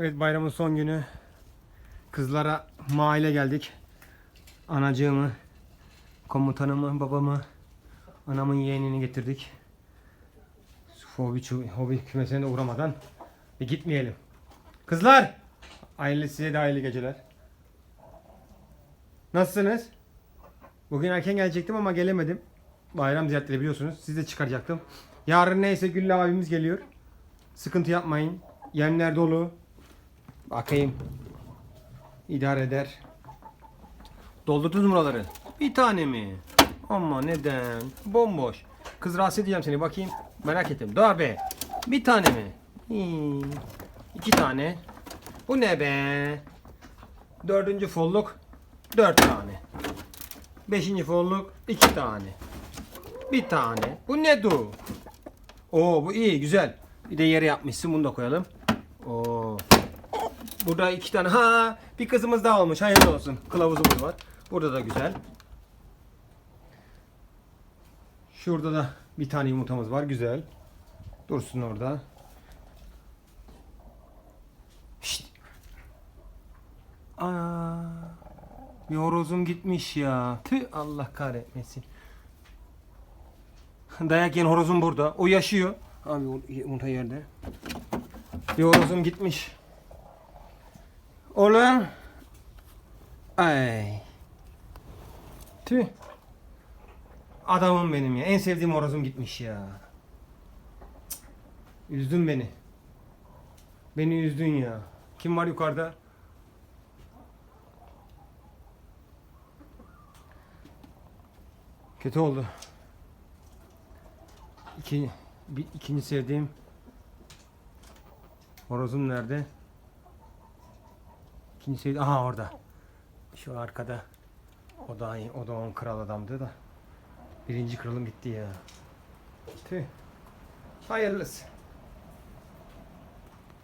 Evet bayramın son günü. Kızlara maile geldik. Anacığımı, komutanımı, babamı, anamın yeğenini getirdik. Hobi, hobi kümesine de uğramadan bir gitmeyelim. Kızlar! Hayırlı size de hayırlı geceler. Nasılsınız? Bugün erken gelecektim ama gelemedim. Bayram ziyaretleri biliyorsunuz. Siz de çıkaracaktım. Yarın neyse Güllü abimiz geliyor. Sıkıntı yapmayın. Yemler dolu. Bakayım. İdare eder. Doldurdunuz buraları? Bir tane mi? Ama neden? Bomboş. Kız rahatsız edeceğim seni bakayım. Merak ettim. Dur be. Bir tane mi? Hmm. İki tane. Bu ne be? Dördüncü folluk. Dört tane. Beşinci folluk. iki tane. Bir tane. Bu ne du? Oo bu iyi güzel. Bir de yere yapmışsın bunu da koyalım. Oo. Burada iki tane. Ha bir kızımız daha olmuş. Hayırlı olsun. Kılavuzumuz var. Burada da güzel. Şurada da bir tane yumurtamız var. Güzel. Dursun orada. Şşt. Aa, bir horozum gitmiş ya. Tüh Allah kahretmesin. Dayak yiyen horozum burada. O yaşıyor. Abi yumurta yerde. Bir horozum gitmiş. Oğlum. Ay. Tüh. Adamım benim ya. En sevdiğim horozum gitmiş ya. Cık. Üzdün beni. Beni üzdün ya. Kim var yukarıda? Kötü oldu. İki, bir, ikinci sevdiğim horozum nerede? İkinci sevdiğim, aha orada. Şu arkada. O da o da on kral adamdı da. Birinci kralım gitti ya. Tüh. Hayırlısı.